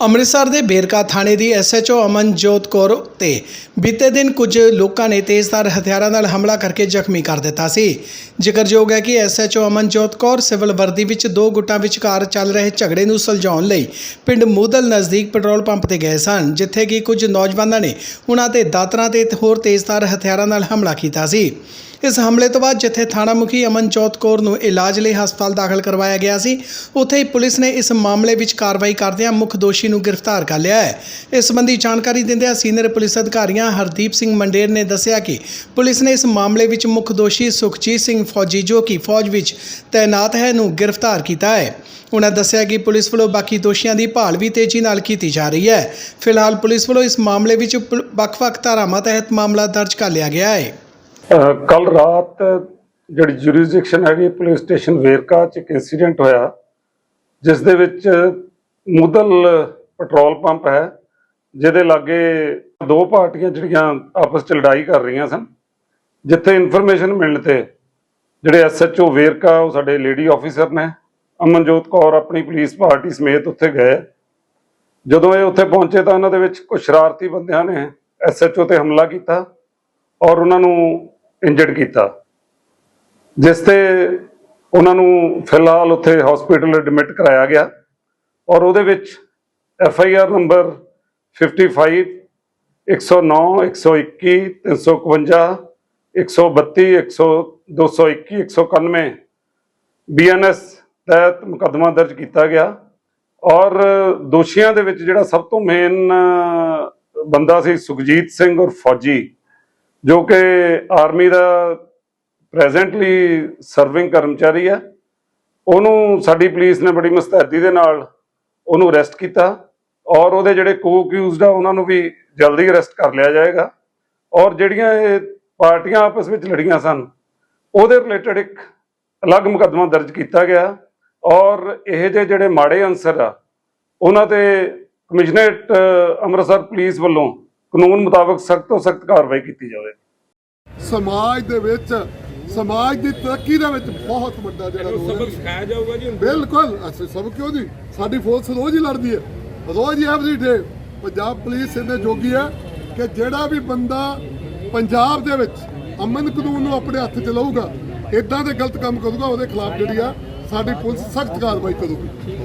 ਅੰਮ੍ਰਿਤਸਰ ਦੇ ਬੇਰਕਾ ਥਾਣੇ ਦੀ ਐਸਐਚਓ ਅਮਨਜੋਤ ਕੌਰ ਤੇ ਬੀਤੇ ਦਿਨ ਕੁਝ ਲੋਕਾਂ ਨੇ ਤੇਜ਼ਧਾਰ ਹਥਿਆਰਾਂ ਨਾਲ ਹਮਲਾ ਕਰਕੇ ਜ਼ਖਮੀ ਕਰ ਦਿੱਤਾ ਸੀ। ਜ਼ਿਕਰਯੋਗ ਹੈ ਕਿ ਐਸਐਚਓ ਅਮਨਜੋਤ ਕੌਰ ਸਿਵਲ ਵਰਦੀ ਵਿੱਚ ਦੋ ਗੁੱਟਾਂ ਵਿਚਕਾਰ ਚੱਲ ਰਹੇ ਝਗੜੇ ਨੂੰ ਸੁਲਝਾਉਣ ਲਈ ਪਿੰਡ ਮੂਦਲ ਨਜ਼ਦੀਕ ਪੈਟਰੋਲ ਪੰਪ ਤੇ ਗਏ ਸਨ, ਜਿੱਥੇ ਕਿ ਕੁਝ ਨੌਜਵਾਨਾਂ ਨੇ ਉਹਨਾਂ ਤੇ ਦਾਤਰਾਂ ਤੇ ਹੋਰ ਤੇਜ਼ਧਾਰ ਹਥਿਆਰਾਂ ਨਾਲ ਹਮਲਾ ਕੀਤਾ ਸੀ। ਇਸ ਹਮਲੇ ਤੋਂ ਬਾਅਦ ਜਿੱਥੇ ਥਾਣਾ ਮੁਖੀ ਅਮਨਜੋਤ ਕੌਰ ਨੂੰ ਇਲਾਜ ਲਈ ਹਸਪਤਾਲ ਦਾਖਲ ਕਰਵਾਇਆ ਗਿਆ ਸੀ, ਉੱਥੇ ਹੀ ਪੁਲਿਸ ਨੇ ਇਸ ਮਾਮਲੇ ਵਿੱਚ ਕਾਰਵਾਈ ਕਰਦਿਆਂ ਮੁੱਖ ਦੋਸ਼ੀ ਨੂੰ ਗ੍ਰਿਫਤਾਰ ਕਰ ਲਿਆ ਹੈ। ਇਸ ਸੰਬੰਧੀ ਜਾਣਕਾਰੀ ਦਿੰਦਿਆਂ ਸੀਨੀਅਰ ਪੁਲਿਸ ਅਧਿਕਾਰੀਆਂ ਹਰਦੀਪ ਸਿੰਘ ਮੰਡੇਰ ਨੇ ਦੱਸਿਆ ਕਿ ਪੁਲਿਸ ਨੇ ਇਸ ਮਾਮਲੇ ਵਿੱਚ ਮੁੱਖ ਦੋਸ਼ੀ ਸੁਖਜੀਤ ਸਿੰਘ ਫੌਜੀ, ਜੋ ਕਿ ਫੌਜ ਵਿੱਚ ਤਾਇਨਾਤ ਹੈ, ਨੂੰ ਗ੍ਰਿਫਤਾਰ ਕੀਤਾ ਹੈ। ਉਹਨਾਂ ਦੱਸਿਆ ਕਿ ਪੁਲਿਸ ਵੱਲੋਂ ਬਾਕੀ ਦੋਸ਼ੀਆਂ ਦੀ ਭਾਲ ਵੀ ਤੇਜ਼ੀ ਨਾਲ ਕੀਤੀ ਜਾ ਰਹੀ ਹੈ। ਫਿਲਹਾਲ ਪੁਲਿਸ ਵੱਲੋਂ ਇਸ ਮਾਮਲੇ ਵਿੱਚ ਪੁਲ- ਵੱਖ-ਵੱਖ ਧਾਰਾਵਾਂ ਤਹਿਤ ਮਾਮਲਾ ਦਰਜ ਕਰ ਲਿਆ ਗਿਆ ਹੈ। ਕੱਲ ਰਾਤ ਜਿਹੜੀ ਜੁਰਿਸਡਿਕਸ਼ਨ ਹੈਗੀ ਪੁਲਿਸ ਸਟੇਸ਼ਨ ਵੇਰਕਾ ਚ ਇੱਕ ਇਨਸੀਡੈਂਟ ਹੋਇਆ, ਜਿਸ ਦੇ ਵਿੱਚ ਮੁਦਲ ਪੈਟਰੋਲ ਪੰਪ ਹੈ, ਜਿਹਦੇ ਲਾਗੇ ਦੋ ਪਾਰਟੀਆਂ ਜਿਹੜੀਆਂ ਆਪਸ ਚ ਲੜਾਈ ਕਰ ਰਹੀਆਂ ਸਨ, ਜਿੱਥੇ ਇਨਫੋਰਮੇਸ਼ਨ ਮਿਲਣ ਤੇ ਜਿਹੜੇ ਐਸਐਚਓ ਵੇਰਕਾ, ਉਹ ਸਾਡੇ ਲੇਡੀ ਆਫੀਸਰ ਨੇ, ਅਮਨਜੋਤ ਕੌਰ ਆਪਣੀ ਪੁਲਿਸ ਪਾਰਟੀ ਸਮੇਤ ਉੱਥੇ ਗਏ। ਜਦੋਂ ਇਹ ਉੱਥੇ ਪਹੁੰਚੇ ਤਾਂ ਉਹਨਾਂ ਦੇ ਵਿੱਚ ਕੁਝ ਸ਼ਰਾਰਤੀ ਬੰਦਿਆਂ ਨੇ ਐਸਐਚਓ ਤੇ ਹਮਲਾ ਕੀਤਾ ਔਰ ਉਹਨਾਂ ਨੂੰ ਇੰਜਰਡ ਕੀਤਾ। ਜਿਸ ਤੇ ਉਹਨਾਂ ਨੂੰ ਫਿਲਹਾਲ ਉੱਥੇ ਹਸਪੀਟਲ ਐਡਮਿਟ ਕਰਾਇਆ ਗਿਆ ਔਰ ਉਹਦੇ ਵਿੱਚ F I R number 55 109 121 351 132 100 221 191 BNS ਤਹਿਤ ਮੁਕੱਦਮਾ ਦਰਜ ਕੀਤਾ ਗਿਆ ਔਰ ਦੋਸ਼ੀਆਂ ਦੇ ਵਿੱਚ ਜਿਹੜਾ ਸਭ ਤੋਂ ਮੇਨ ਬੰਦਾ ਸੀ ਸੁਖਜੀਤ ਸਿੰਘ ਔਰ ਫੌਜੀ। ਜੋ ਕਿ ਆਰਮੀ ਦਾ ਪ੍ਰੈਜ਼ੈਂਟਲੀ ਸਰਵਿੰਗ ਕਰਮਚਾਰੀ ਹੈ। ਉਹਨੂੰ ਸਾਡੀ ਪੁਲਿਸ ਨੇ ਬੜੀ ਮੁਸਤੈਦੀ ਦੇ ਨਾਲ ਉਹਨੂੰ ਅਰੈਸਟ ਕੀਤਾ ਔਰ ਉਹਦੇ ਜਿਹੜੇ ਕੋ ਅਕਿਊਜ਼ਡ ਆ, ਉਹਨਾਂ ਨੂੰ ਵੀ ਜਲਦੀ ਅਰੈਸਟ ਕਰ ਲਿਆ ਜਾਏਗਾ। ਔਰ ਜਿਹੜੀਆਂ ਇਹ ਪਾਰਟੀਆਂ ਆਪਸ ਵਿੱਚ ਲੜੀਆਂ ਸਨ, ਉਹਦੇ ਰਿਲੇਟਡ ਇੱਕ ਅਲੱਗ ਮੁਕੱਦਮਾ ਦਰਜ ਕੀਤਾ ਗਿਆ ਔਰ ਇਹ ਜਿਹੇ ਜਿਹੜੇ ਮਾੜੇ ਅਨਸਰ ਆ, ਉਹਨਾਂ ਤੇ ਕਮਿਸ਼ਨਰੇਟ ਅੰਮ੍ਰਿਤਸਰ ਪੁਲਿਸ ਵੱਲੋਂ ਕਾਨੂੰਨ ਮੁਤਾਬਕ ਸਖਤ ਤੋਂ ਸਖਤ ਕਾਰਵਾਈ ਕੀਤੀ ਜਾਵੇ। ਸਮਾਜ ਦੇ ਵਿੱਚ ਸਮਾਜ ਦੀ ਤਰੱਕੀ ਦੇ ਵਿੱਚ ਬਹੁਤ ਵੱਡਾ ਜਿਹੜਾ ਰੋਲ ਸਬਕ ਸਿਖਾਇਆ ਜਾਊਗਾ ਜੀ ਬਿਲਕੁਲ ਅਸੀਂ ਸਭ ਕਿਉਂ ਨਹੀਂ ਸਾਡੀ ਫੋਰਸ ਰੋਜ਼ ਹੀ ਲੜਦੀ ਹੈ। ਰੋਜ਼ ਹੀ ਐਵਰੀ ਡੇ ਪੰਜਾਬ ਪੁਲਿਸ ਇਹਦੇ ਜੋਗੀ ਹੈ ਕਿ ਜਿਹੜਾ ਵੀ ਬੰਦਾ ਪੰਜਾਬ ਦੇ ਵਿੱਚ ਅਮਨ ਕਾਨੂੰਨ ਨੂੰ ਆਪਣੇ ਹੱਥ 'ਚ ਲਊਗਾ ਇਦਾਂ ਦੇ ਗਲਤ ਕੰਮ ਕਰੂਗਾ ਉਹਦੇ ਖਿਲਾਫ ਜਿਹੜੀ ਆ ਸਾਡੀ ਪੁਲਿਸ ਸਖਤ ਕਾਰਵਾਈ ਕਰੂਗੀ।